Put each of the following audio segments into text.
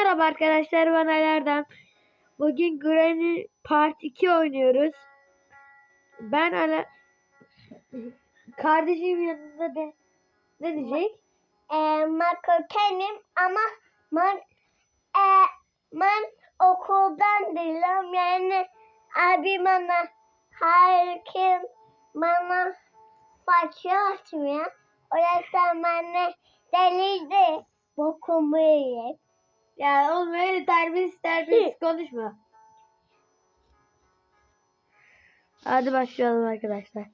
Merhaba arkadaşlar ben Aler'den. Bugün Granny Part 2 oynuyoruz. Ben Ala... Kardeşim yanında de... Ne diyecek? Ee, makotenim ama ben, e, ben okuldan değilim. Yani abi bana herkes bana başlatmıyor. O yüzden ben de deliydi. Bokumu yiyip. Ya oğlum öyle terbiyesiz terbiyesiz konuşma. Hadi başlayalım arkadaşlar.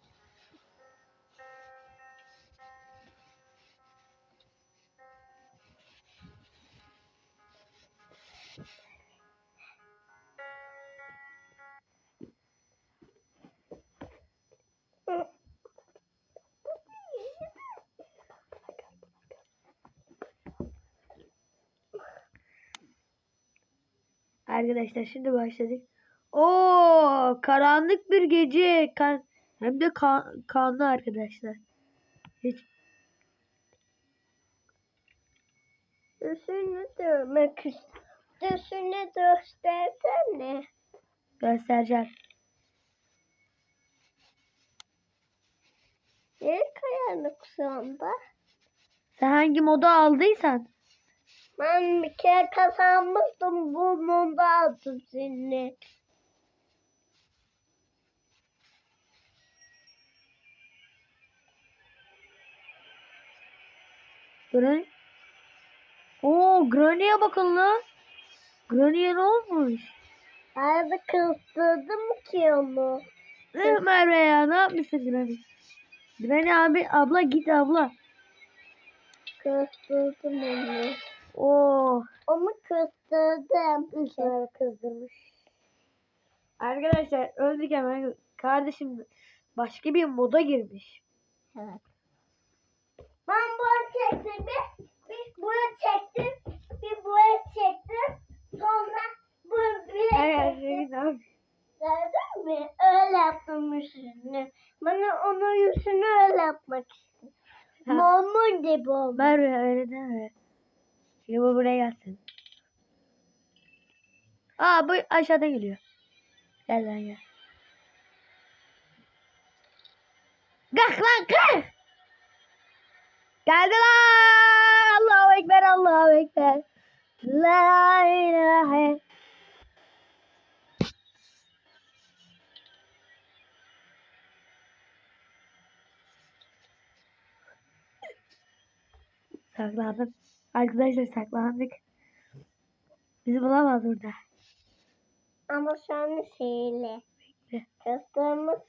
Arkadaşlar şimdi başladık. Oo, karanlık bir gece. Kan hem de kan kanlı arkadaşlar. Hiç Üstünü dövmek Üstünü göstersene. göstereceğim. Ne kayanlık şu anda? Sen hangi modu aldıysan. Ben bir kere kazanmıştım bu mumda aldım seni. Granny. Oo, Granny'e bakın lan. Granny'e ne olmuş? Arada kıstırdım ki onu. Ne Merve ya ne yapmışsın Granny? Granny abi abla git abla. Kıstırdım onu. Oo. Onu kıstırdım. Şöyle kızdırmış. Arkadaşlar öldük hemen. Kardeşim başka bir moda girmiş. Evet. Ben buraya çektim bir, bir buraya çektim, bir buraya çektim, sonra buraya Arkadaşlar çektim. ne yapıyor? Gördün mü? Öyle yaptım yüzünü. Bana onun yüzünü öyle yapmak istedim. Mamur gibi oldu. Merve öyle deme. Şimdi bu buraya gelsin. Aa bu aşağıdan geliyor. Gel lan gel. Kalk lan kalk. Geldi lan. Allahu Ekber Allahu Ekber. La ilahe. Saklandım. Arkadaşlar saklandık. Bizi bulamaz burada. Ama şu an şeyle. Bekle. Kıstırmış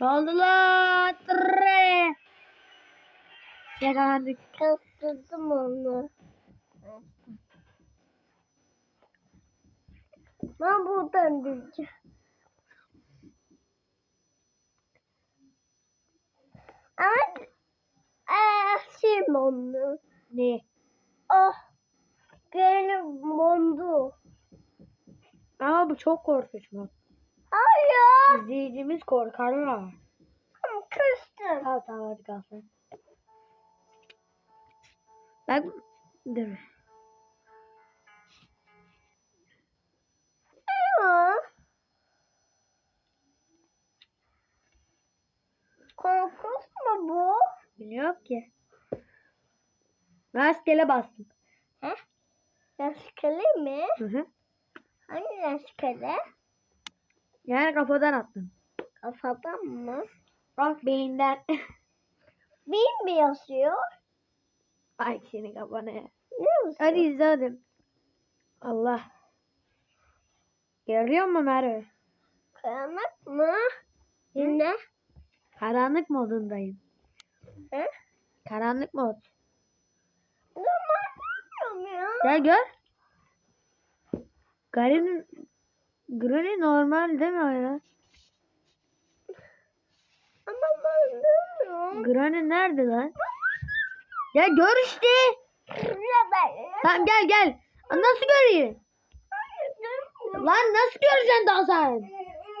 Ne oldu lan? Yakalandık. Kıstırdım onu. Ben buradan diyeceğim. Ama eee şey onu. Ne? Oh. Benim mondu. Ama bu çok korkunç mu? Hayır. İzleyicimiz korkarlar. Kıstım. Tamam tamam hadi kalsın. Bak. Dur. Korkunç mu bu? Bilmiyorum ki. Rastgele bastım. He? Rastgele mi? Hı hı. Hangi rastgele? Yani kafadan attım. Kafadan mı? Bak beyinden. Bir mi yazıyor? Ay senin kafana. Ne yazıyor? Hadi izle hadi. Allah. Görüyor musun Merve? Karanlık mı? Yine. Karanlık modundayım. He? Karanlık mod. Görmüyorum ya. Gel gör. Garip Granny normal değil mi Ayaz? Ama ben bilmiyorum. Granny nerede lan? Ya gör işte. Tamam gel gel. Nasıl göreyim? Lan nasıl göreceksin daha sen?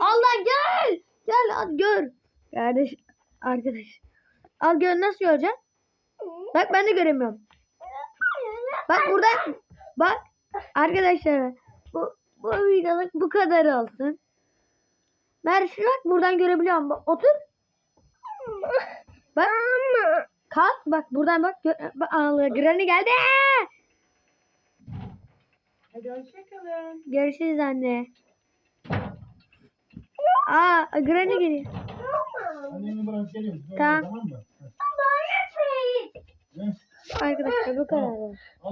Allah gel. Gel al gör. Kardeş arkadaş. Al gör nasıl göreceksin? Bak ben de göremiyorum. Bak burada bak arkadaşlar bu bu videoluk bu kadar olsun. Mersi bak buradan görebiliyorum. Bak, otur. Bak. Kalk bak buradan bak. Bak Allah Granny geldi. Hadi hoşçakalın. Görüşürüz anne. Aa Granny geliyor. Annemi. Tamam. Tamam? Arkadaşlar bu kadar.